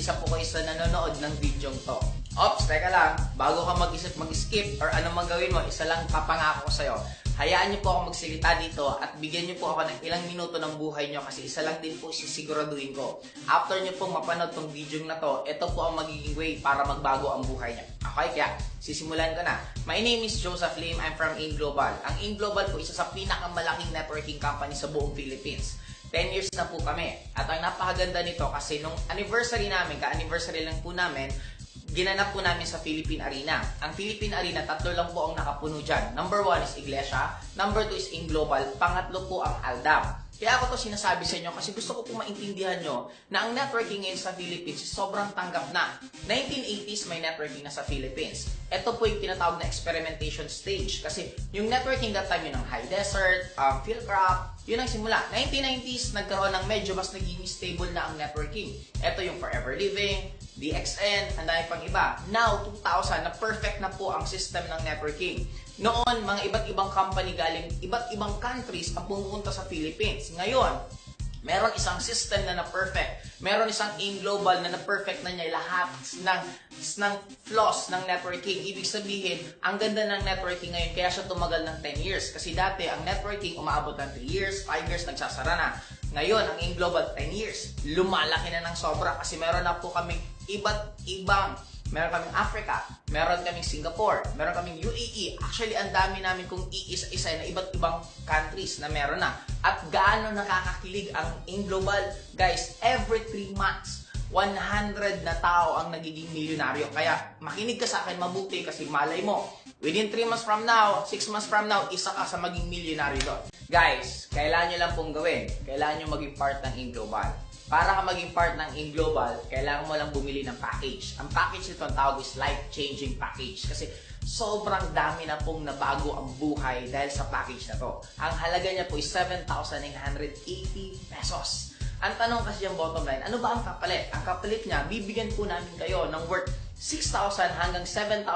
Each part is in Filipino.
isa po kayo sa nanonood ng video to. Ops, teka lang. Bago ka mag-isip mag-skip or ano man gawin mo, isa lang papangako ko sa'yo. Hayaan niyo po ako magsilita dito at bigyan niyo po ako ng ilang minuto ng buhay niyo kasi isa lang din po sisiguraduhin ko. After niyo pong mapanood tong video na to, ito po ang magiging way para magbago ang buhay niyo. Okay, kaya sisimulan ko na. My name is Joseph Lim. I'm from AIM Global. Ang AIM Global po isa sa pinakamalaking networking company sa buong Philippines. 10 years na po kami. At ang napakaganda nito kasi nung anniversary namin, ka-anniversary lang po namin, ginanap po namin sa Philippine Arena. Ang Philippine Arena, tatlo lang po ang nakapuno dyan. Number one is Iglesia, number two is In Global, pangatlo po ang Aldab. Kaya ako to sinasabi sa inyo kasi gusto ko po maintindihan nyo na ang networking ngayon sa Philippines sobrang tanggap na. 1980s may networking na sa Philippines. Ito po yung tinatawag na experimentation stage kasi yung networking that time yun ang High Desert, um, Philcraft, yun ang simula. 1990s, nagkaroon ng medyo mas naging stable na ang networking. Ito yung Forever Living, DXN, ang dami pang iba. Now, 2000, na perfect na po ang system ng networking. Noon, mga iba't ibang company galing iba't ibang countries ang pumupunta sa Philippines. Ngayon, meron isang system na na-perfect. Meron isang AIM Global na na-perfect na niya lahat ng, ng flaws ng networking. Ibig sabihin, ang ganda ng networking ngayon kaya siya tumagal ng 10 years. Kasi dati, ang networking umaabot ng 3 years, 5 years, nagsasara na. Ngayon, ang AIM Global, 10 years. Lumalaki na ng sobra kasi meron na po kaming iba't ibang Meron kaming Africa, meron kaming Singapore, meron kaming UAE. Actually, ang dami namin kung iisa-isa na iba't ibang countries na meron na. At gaano nakakakilig ang in global, guys, every 3 months, 100 na tao ang nagiging milyonaryo. Kaya makinig ka sa akin mabuti kasi malay mo, within 3 months from now, 6 months from now, isa ka sa maging milyonaryo doon. Guys, kailangan nyo lang pong gawin. Kailangan nyo maging part ng in global. Para ka maging part ng In Global, kailangan mo lang bumili ng package. Ang package nito ang tawag is life-changing package. Kasi sobrang dami na pong nabago ang buhay dahil sa package na to. Ang halaga niya po is 7,980 pesos. Ang tanong kasi yung bottom line, ano ba ang kapalit? Ang kapalit niya, bibigyan po namin kayo ng worth 6,000 hanggang 7,800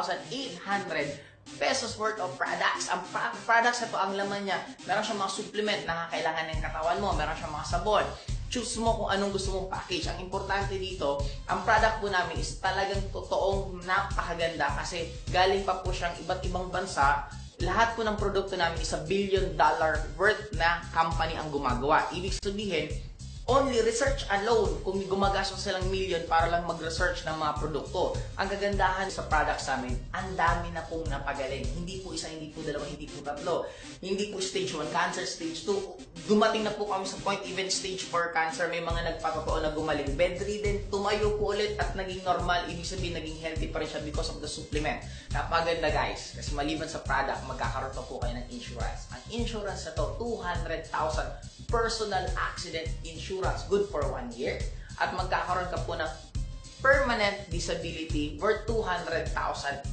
pesos worth of products. Ang products na to, ang laman niya, meron siyang mga supplement na kailangan ng katawan mo, meron siyang mga sabon, choose mo kung anong gusto mong package. Ang importante dito, ang product po namin is talagang totoong napakaganda kasi galing pa po siyang iba't ibang bansa. Lahat po ng produkto namin is a billion dollar worth na company ang gumagawa. Ibig sabihin, only research alone, kung gumagastos silang million para lang mag-research ng mga produkto. Ang kagandahan sa products namin, ang dami na pong napagaling. Hindi po isa, hindi po dalawa, hindi po tatlo. Hindi po stage 1 cancer, stage 2. Dumating na po kami sa point, even stage 4 cancer, may mga nagpatotoo na gumaling. Bedridden, tumayo po ulit at naging normal. Ibig sabihin, naging healthy pa rin siya because of the supplement. Napaganda guys, kasi maliban sa product, magkakaroon pa po kayo ng insurance. Ang insurance na to, 200,000 personal accident insurance good for one year at magkakaroon ka po ng permanent disability worth 200,000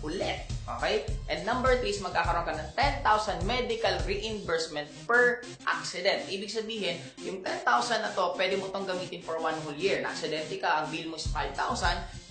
ulit. Okay? And number 3 is magkakaroon ka ng 10,000 medical reimbursement per accident. Ibig sabihin, yung 10,000 na to, pwede mo itong gamitin for one whole year. Na-aksidente ka, ang bill mo is 5,000,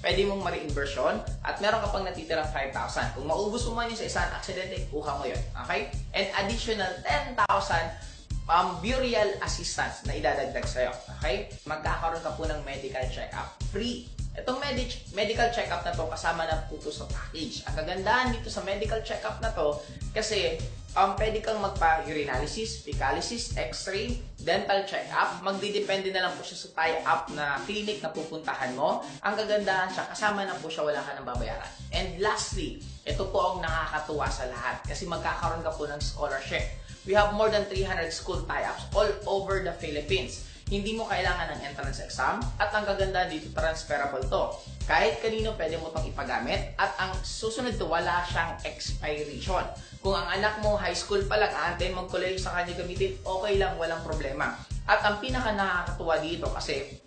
pwede mong ma-reimburse at meron ka pang natitirang 5,000. Kung maubos mo man yun sa isang aksidente, kuha mo yun. Okay? And additional 10,000 um, burial assistance na idadagdag sa'yo. Okay? Magkakaroon ka po ng medical check-up. Free. Itong med- medical check-up na to, kasama na po to sa package. Ang kagandahan dito sa medical check-up na to, kasi um, pwede kang magpa-urinalysis, fecalysis, x-ray, dental check-up. Magdidepende na lang po siya sa tie-up na clinic na pupuntahan mo. Ang kagandahan siya, kasama na po siya, wala ka nang babayaran. And lastly, ito po ang nakakatuwa sa lahat kasi magkakaroon ka po ng scholarship. We have more than 300 school tie-ups all over the Philippines. Hindi mo kailangan ng entrance exam at ang kagandahan dito, transferable to. Kahit kanino pwede mo itong ipagamit at ang susunod to, wala siyang expiration. Kung ang anak mo high school pa lang, aantayin mag-college sa kanya gamitin, okay lang, walang problema. At ang pinaka nakakatuwa dito kasi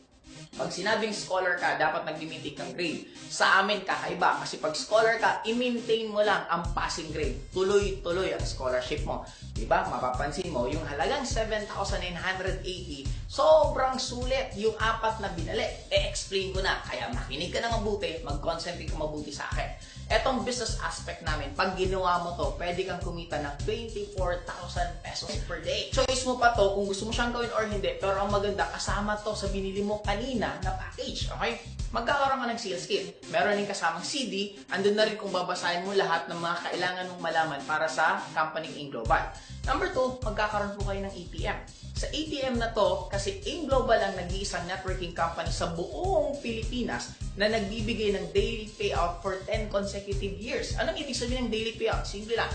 pag sinabing scholar ka, dapat nag-limited kang grade. Sa amin, kakaiba. Kasi pag scholar ka, i-maintain mo lang ang passing grade. Tuloy-tuloy ang scholarship mo. Diba? Mapapansin mo, yung halagang 7,980, Sobrang sulit yung apat na binali. E-explain ko na. Kaya makinig ka na mabuti, mag-concentrate ka mabuti sa akin. Etong business aspect namin, pag ginawa mo to, pwede kang kumita ng 24,000 pesos per day. Choice mo pa to kung gusto mo siyang gawin or hindi. Pero ang maganda, kasama to sa binili mo kanina na package. Okay? Magkakaroon ka ng sales kit. Meron din kasamang CD. Andun na rin kung babasahin mo lahat ng mga kailangan mong malaman para sa company in Global. Number two, magkakaroon po kayo ng ATM. Sa ATM na to, kasi In Global ang nag-iisang networking company sa buong Pilipinas na nagbibigay ng daily payout for 10 consecutive years. Anong ibig sabihin ng daily payout? Simple lang.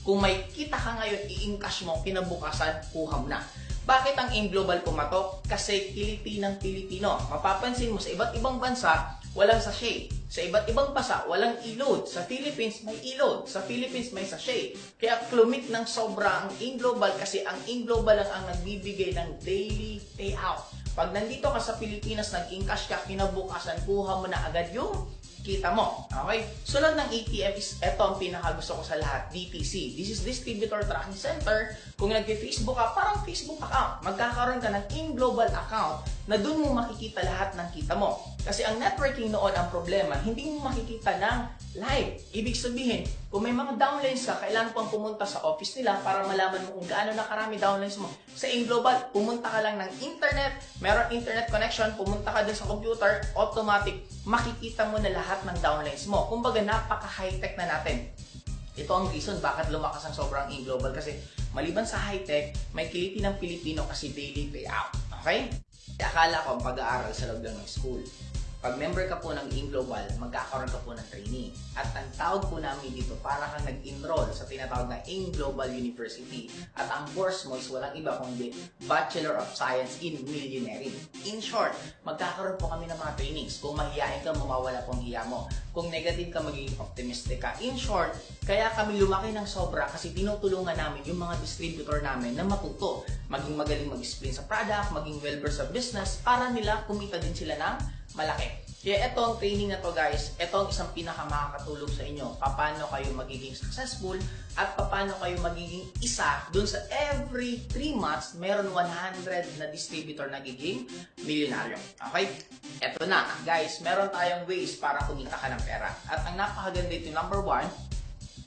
Kung may kita ka ngayon, i-encash mo, kinabukasan, kuha mo na. Bakit ang In Global pumatok? Kasi Pilipinang Pilipino. Mapapansin mo sa iba't ibang bansa, walang sachet. Sa iba't ibang bansa, walang e-load. Sa Philippines, may e-load. Sa Philippines, may sachet. Kaya klumik ng sobra ang In Global kasi ang In Global lang ang nagbibigay ng daily payout. Pag nandito ka sa Pilipinas, nag-encash ka, kinabukasan, kuha mo na agad yung kita mo. Okay? Sunod ng ATM is ito ang pinaka gusto ko sa lahat, DTC. This is Distributor Tracking Center. Kung nag-Facebook ka, parang Facebook account. Magkakaroon ka ng in-global account na doon mo makikita lahat ng kita mo. Kasi ang networking noon ang problema, hindi mo makikita ng live. Ibig sabihin, kung may mga downlines ka, kailangan pang pumunta sa office nila para malaman mo kung gaano na karami downlines mo. Sa in-global, pumunta ka lang ng internet, meron internet connection, pumunta ka din sa computer, automatic, makikita mo na lahat ng downlines mo. Kumbaga, napaka-high-tech na natin. Ito ang reason bakit lumakas ang sobrang in-global kasi maliban sa high-tech, may kiliti ng Pilipino kasi daily payout. Okay? Akala ko ang pag-aaral sa loob ng school. Pag member ka po ng In-Global, magkakaroon ka po ng trainee. At ang tawag po namin dito, para kang nag-enroll sa tinatawag na In-Global University. At ang course mo is walang iba kundi Bachelor of Science in Millionaire. In short, magkakaroon po kami ng mga trainings. Kung mahihain ka, mawawala pong hiya mo. Kung negative ka, magiging optimistic ka. In short, kaya kami lumaki ng sobra kasi tinutulungan namin yung mga distributor namin na matuto. Maging magaling mag-explain sa product, maging well-versed sa business, para nila kumita din sila ng malaki. Kaya ito ang training na to guys, ito ang isang pinakamakakatulong sa inyo. Paano kayo magiging successful at paano kayo magiging isa dun sa every 3 months, meron 100 na distributor na giging milyonaryo. Okay? Ito na, guys, meron tayong ways para kumita ka ng pera. At ang napakaganda ito, number one,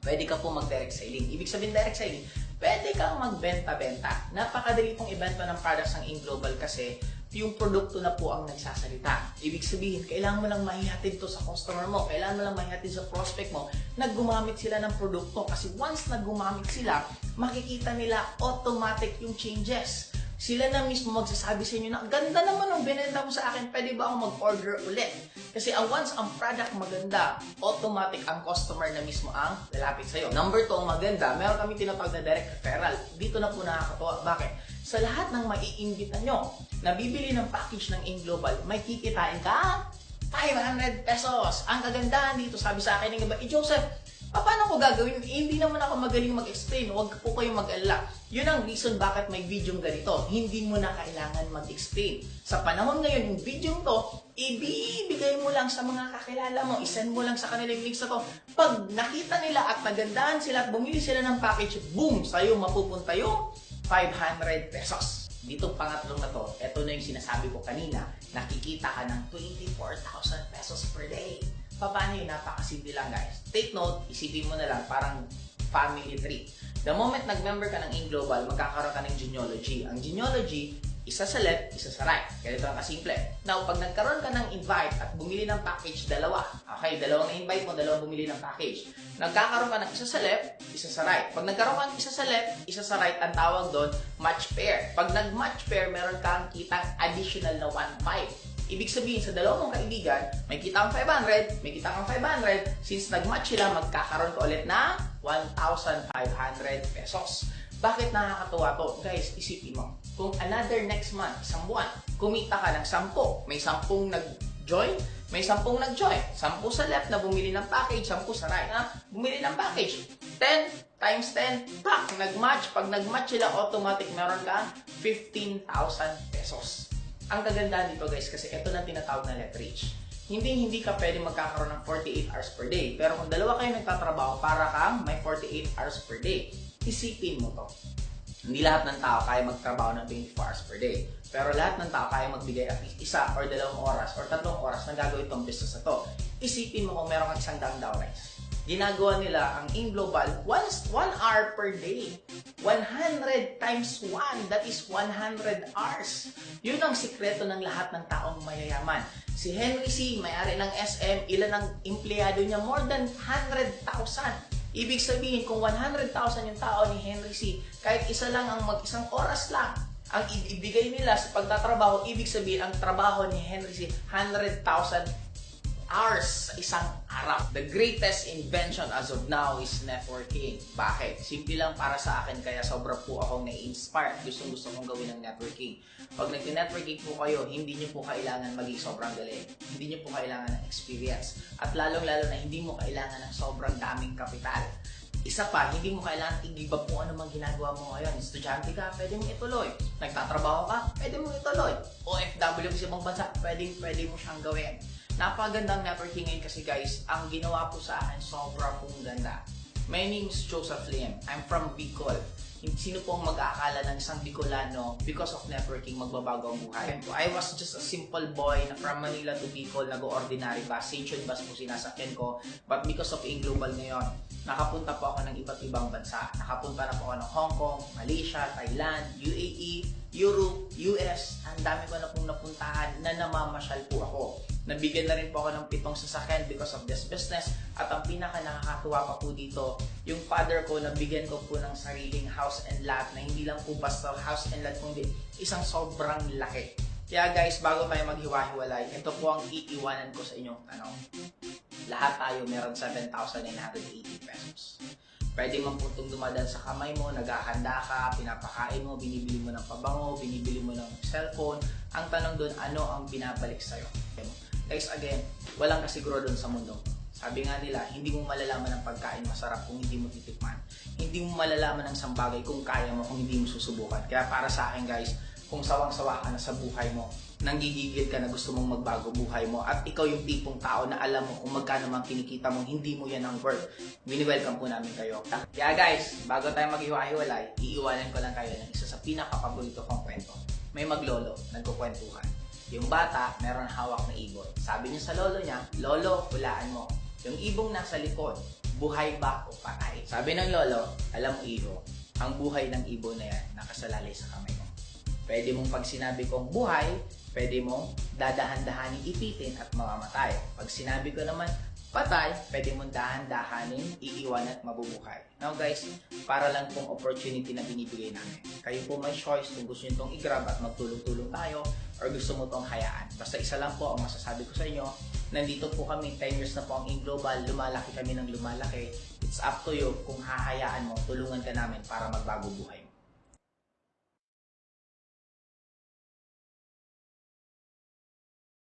pwede ka po mag-direct selling. Ibig sabihin direct selling, pwede kang magbenta-benta. Napakadali pong ibenta ng products ng InGlobal kasi yung produkto na po ang nagsasalita. Ibig sabihin, kailangan mo lang mahihatid to sa customer mo, kailangan mo lang mahihatid sa prospect mo na gumamit sila ng produkto. Kasi once na gumamit sila, makikita nila automatic yung changes. Sila na mismo magsasabi sa inyo na, ganda naman ang binenta mo sa akin, pwede ba ako mag-order ulit? Kasi ang once ang product maganda, automatic ang customer na mismo ang lalapit sa'yo. Number two, ang maganda, meron kami tinatawag na direct referral. Dito na po nakakatuwa. Bakit? Sa lahat ng maiimbita nyo na bibili ng package ng InGlobal, may kikitain ka 500 pesos. Ang kagandahan dito, sabi sa akin ng iba, eh Joseph, pa- paano ko gagawin? Eh, hindi naman ako magaling mag-explain. Huwag po kayong mag-alala. Yun ang reason bakit may video ganito. Hindi mo na kailangan mag-explain. Sa panahon ngayon, yung video to, ibibigay mo lang sa mga kakilala mo. Isend mo lang sa kanila yung links na to. Pag nakita nila at nagandahan sila at bumili sila ng package, boom! Sa'yo mapupunta yung 500 pesos. Dito pangatlong na to, ito na yung sinasabi ko kanina, nakikita ka ng 24,000 pesos per day. Paano yun? Napakasimple lang guys. Take note, isipin mo na lang parang family tree. The moment nag-member ka ng InGlobal, magkakaroon ka ng genealogy. Ang genealogy, isa sa left, isa sa right. Ganito ang kasimple. Now, pag nagkaroon ka ng invite at bumili ng package, dalawa. Okay, dalawang na-invite mo, dalawang bumili ng package. Nagkakaroon ka ng isa sa left, isa sa right. Pag nagkaroon ka ng isa sa left, isa sa right, ang tawag doon, match pair. Pag nag-match pair, meron kang kitang additional na 1.5. Ibig sabihin, sa dalawang mong kaibigan, may kita kang 500, may kita kang 500. Since nag-match sila, magkakaroon ka ulit na 1,500 pesos. Bakit nakakatuwa to? Guys, isipin mo. Kung another next month, isang buwan, kumita ka ng 10, may 10 nag-join, may 10 nag-join. 10 sa left na bumili ng package, 10 sa right na bumili ng package. 10 times 10, pak, nag-match. Pag nag-match sila, automatic meron kang 15,000 pesos. Ang kagandahan dito guys, kasi ito na tinatawag na leverage. Hindi hindi ka pwede magkakaroon ng 48 hours per day. Pero kung dalawa kayo nagtatrabaho, para kang may 48 hours per day. Isipin mo to. Hindi lahat ng tao kaya magtrabaho ng 24 hours per day. Pero lahat ng tao kaya magbigay at least isa or dalawang oras or tatlong oras na gagawin itong business na to. Isipin mo kung meron kang isang downlines. Ginagawa nila ang in global once 1 hour per day. 100 times 1, that is 100 hours. Yun ang sikreto ng lahat ng taong mayayaman. Si Henry C., may-ari ng SM, ilan ang empleyado niya? More than 100,000. Ibig sabihin, kung 100,000 yung tao ni Henry C., kahit isa lang ang mag-isang oras lang, ang ibigay nila sa pagtatrabaho, ibig sabihin, ang trabaho ni Henry C., 100,000 hours sa isang araw. The greatest invention as of now is networking. Bakit? Simple lang para sa akin, kaya sobra po akong na-inspire. Gustong gusto kong gawin ng networking. Pag nag-networking po kayo, hindi nyo po kailangan maging sobrang galing. Hindi nyo po kailangan ng experience. At lalong-lalo na hindi mo kailangan ng sobrang daming kapital. Isa pa, hindi mo kailangan i-give up ano mang ginagawa mo ngayon. Estudyante ka, pwede mong ituloy. Nagtatrabaho ka, pwede mong ituloy. OFW sa ibang bansa, pwede, pwede mo siyang gawin. Napagandang networking kasi guys, ang ginawa po sa akin, sobra pong ganda. My name is Joseph Lim. I'm from Bicol. Sino po ang mag-aakala ng isang Bicolano because of networking magbabago ang buhay? I was just a simple boy na from Manila to Bicol, nag-ordinary bus, station bus po sinasakyan ko. But because of In Global ngayon, nakapunta po ako ng iba't ibang bansa. Nakapunta na po ako ng Hong Kong, Malaysia, Thailand, UAE, Europe, US. Ang dami ko na pong napuntahan na namamasyal po ako. Nabigyan na rin po ako ng pitong sasakyan because of this business. At ang pinaka nakakatuwa pa po dito, yung father ko, nabigyan ko po ng sariling house and lot na hindi lang po basta house and lot, kundi isang sobrang laki. Kaya guys, bago tayo maghiwa-hiwalay, ito po ang iiwanan ko sa inyong tanong. Lahat tayo meron 7,980 pesos. Pwede man po itong dumadaan sa kamay mo, naghahanda ka, pinapakain mo, binibili mo ng pabango, binibili mo ng cellphone. Ang tanong doon, ano ang binabalik sa'yo? Guys, again, walang kasiguro doon sa mundo. Sabi nga nila, hindi mo malalaman ang pagkain masarap kung hindi mo titikman. Hindi mo malalaman ang isang bagay kung kaya mo kung hindi mo susubukan. Kaya para sa akin guys, kung sawang-sawa ka na sa buhay mo, nanggigigil ka na gusto mong magbago buhay mo at ikaw yung tipong tao na alam mo kung magkano mang kinikita mo, hindi mo yan ang worth. Wini-welcome po namin kayo. Kaya guys, bago tayo maghiwa-hiwalay, iiwanan ko lang kayo ng isa sa pinaka-paborito kong kwento. May maglolo, nagkukwentuhan. Yung bata, meron hawak na ibon. Sabi niya sa lolo niya, Lolo, hulaan mo. Yung ibong nasa likod, buhay ba o patay? Sabi ng lolo, alam mo iho, ang buhay ng ibon na yan, nakasalalay sa kamay mo. Pwede mong pag sinabi kong buhay, pwede mong dadahan-dahanin ipitin at mamamatay. Pag sinabi ko naman patay, pwede mong dahan-dahanin, iiwan at mabubuhay. Now guys, para lang pong opportunity na binibigay namin. Kayo po may choice kung gusto nyo itong i-grab at magtulong-tulong tayo or gusto mo itong hayaan. Basta isa lang po ang masasabi ko sa inyo, nandito po kami, 10 years na po ang in global, lumalaki kami ng lumalaki. It's up to you kung hahayaan mo, tulungan ka namin para magbago buhay.